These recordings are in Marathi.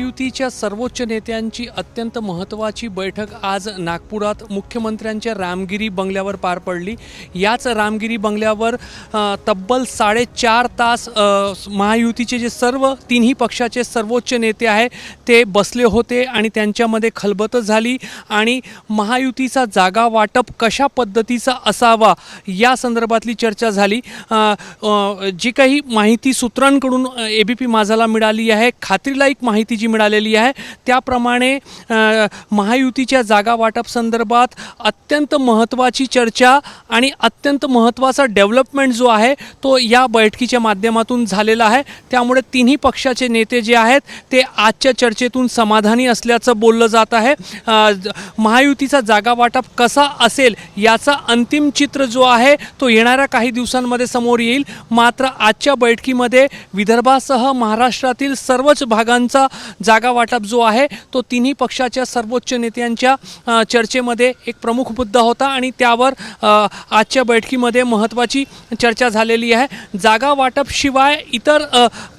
महायुतीच्या सर्वोच्च नेत्यांची अत्यंत महत्त्वाची बैठक आज नागपुरात मुख्यमंत्र्यांच्या रामगिरी बंगल्यावर पार पडली. याच रामगिरी बंगल्यावर तब्बल साडेचार तास महायुतीचे जे सर्व तिन्ही पक्षाचे सर्वोच्च नेते आहे ते बसले होते आणि त्यांच्यामध्ये खलबतं झाली आणि महायुतीचा जागा वाटप कशा पद्धतीचा असावा या संदर्भातली चर्चा झाली. जी काही माहिती सूत्रांकडून ए बी पी माझाला मिळाली आहे खात्रीलायक माहिती जी मिळालेली आहे. त्याप्रमाणे महायुतीच्या जागा वाटप संदर्भात अत्यंत महत्त्वाची चर्चा आणि अत्यंत महत्त्वाचा डेव्हलपमेंट जो आहे तो या बैठकीच्या माध्यमातून झालेला आहे. त्यामुळे तिन्ही पक्षाचे नेते जे आहेत ते आजच्या चर्चेतून समाधानी असल्याचं बोललं जात आहे. महायुतीचा जागा वाटप कसा असेल याचा अंतिम चित्र जो आहे तो येणाऱ्या काही दिवसांमध्ये समोर येईल. मात्र आजच्या बैठकीमध्ये विदर्भासह महाराष्ट्रातील सर्वच भागांचा जागा वाटप जो आहे तो तिन्ही पक्षाच्या सर्वोच्च नेत्यांच्या चर्चेमध्ये एक प्रमुख मुद्दा होता आणि त्यावर आजच्या बैठकीमध्ये महत्त्वाची चर्चा झालेली आहे. जागा वाटप शिवाय इतर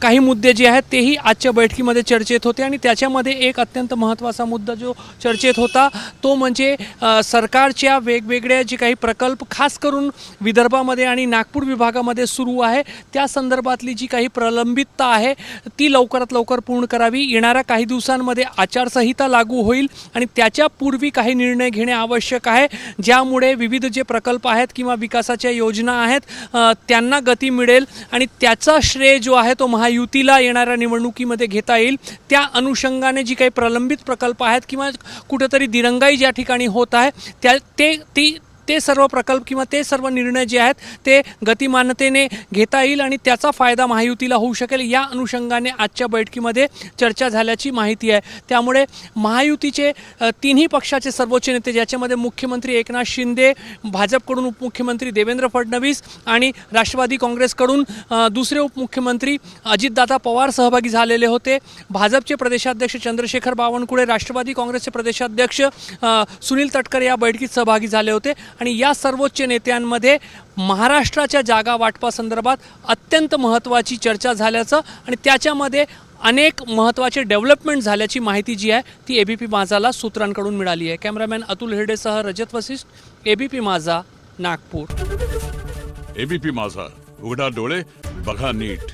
काही मुद्दे जे आहेत तेही आजच्या बैठकीमध्ये चर्चेत होते आणि त्याच्यामध्ये एक अत्यंत महत्त्वाचा मुद्दा जो चर्चेत होता तो म्हणजे सरकारच्या वेगवेगळ्या जे काही प्रकल्प खास करून विदर्भामध्ये आणि नागपूर विभागामध्ये सुरू आहे. त्या संदर्भातली जी काही प्रलंबितता आहे ती लवकरात लवकर पूर्ण करावी. येणार येणाऱ्या काही दिवसांमध्ये आचारसंहिता लागू होईल आणि त्याच्यापूर्वी काही निर्णय घेणे आवश्यक आहे. ज्यामुळे विविध जे प्रकल्प आहेत किंवा विकासाच्या योजना आहेत त्यांना गती मिळेल आणि त्याचा श्रेय जो आहे तो महायुतीला येणाऱ्या निवडणुकीमध्ये घेता येईल. त्या अनुषंगाने जी काही प्रलंबित प्रकल्प आहेत किंवा कुठेतरी दिरंगाई ज्या ठिकाणी होत आहे त्या ते ती ते सर्व प्रकल्प किंवा ते सर्व निर्णय जे आहेत ते गतिमानतेने घेता येईल आणि त्याचा फायदा महायुतीला होऊ शकेल. या अनुषंगाने आजच्या बैठकीमध्ये चर्चा झाल्याची माहिती आहे. त्यामुळे महायुतीचे तिन्ही पक्षाचे सर्वोच्च नेते ज्याच्यामध्ये मुख्यमंत्री एकनाथ शिंदे भाजपकडून उपमुख्यमंत्री देवेंद्र फडणवीस आणि राष्ट्रवादी काँग्रेसकडून दुसरे उपमुख्यमंत्री अजितदादा पवार सहभागी झालेले होते. भाजपचे प्रदेशाध्यक्ष चंद्रशेखर बावनकुळे राष्ट्रवादी काँग्रेसचे प्रदेशाध्यक्ष सुनील तटकरे या बैठकीत सहभागी झाले होते. आणि या सर्वोच्च नेत्यांमध्ये महाराष्ट्राच्या जागा वाटपासंदर्भात अत्यंत महत्त्वाची चर्चा झाल्याचं आणि त्याच्यामध्ये अनेक महत्त्वाचे डेव्हलपमेंट झाल्याची माहिती जी आहे ती ए बी पी माझाला सूत्रांकडून मिळाली आहे. Cameraman Atul हिरडेसह Rajat Vasishtha A B P माझा नागपूर. ए बी पी माझा उघडा डोळे बघा नीट.